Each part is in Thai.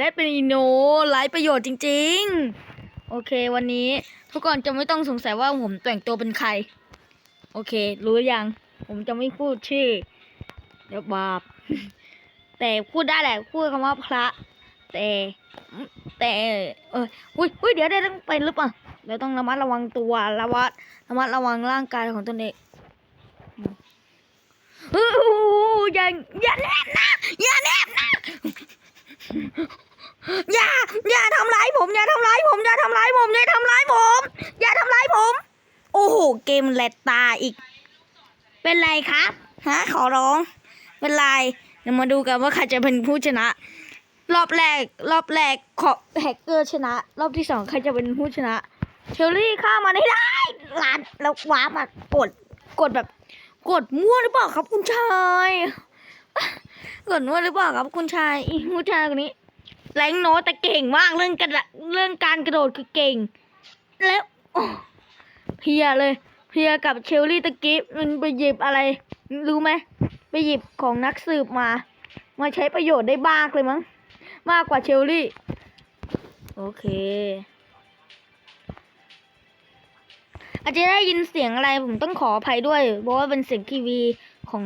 ได้เป็นอีโนไร้ประโยชน์จริง ๆ โอเควันนี้ทุกคนจะไม่ต้องสงสัยว่าผมแต่งตัวเป็นใคร โอเค รู้ยัง ผมจะไม่พูดชื่อ เดี๋ยวบาป แต่พูดได้แหละพูดคำว่าพระ แต่แต่ เอออุ้ยอุ้ยเดี๋ยวได้ต้องเป็นหรือเปล่าเดี๋ยวต้องระมัดระวังตัวระวัดระมัดระวังร่างกายของตนเองเอออย่าอย่าแนนะอย่าแนบนะอย่า อย่าทำร้ายผม อย่าทำร้ายผม อย่าทำร้ายผม อย่าทำร้ายผม อย่าทำร้ายผม เกมแลดตาอีก เป็นไรครับฮะขอร้อง เป็นไรเดี๋ยวมาดูกันว่าใครจะเป็นผู้ชนะ รอบแรก รอบแรกขอแฮกเกอร์ชนะ รอบที่สองใครจะเป็นผู้ชนะเชอรี่ฆ่ามันให้ได้ลานแล้วว้าร์ปมากดกดแบบ กดมั่วหรือเปล่าครับคุณชายกดมั่วหรือเปล่าครับคุณชายอีผู้ชายคนนี้แรงโน้ตแต่เก่งมากเรื่องกระเรื่องการกระโดดคือเก่ง แล้ว เพียเลย เพียกับเชลลี่ตะกี้มันไปหยิบอะไร รู้ไหมไปหยิบของนักสืบมา มาใช้ประโยชน์ได้บ้ากเลยมั้ง มากกว่าเชลลี่ โอเค อาจจะได้ยินเสียงอะไรผมต้องขออภัยด้วย เพราะว่าเป็นเสียงทีวีของ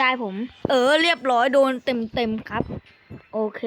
ยายผม เออ เรียบร้อยโดนเต็มเต็มๆครับ โอเค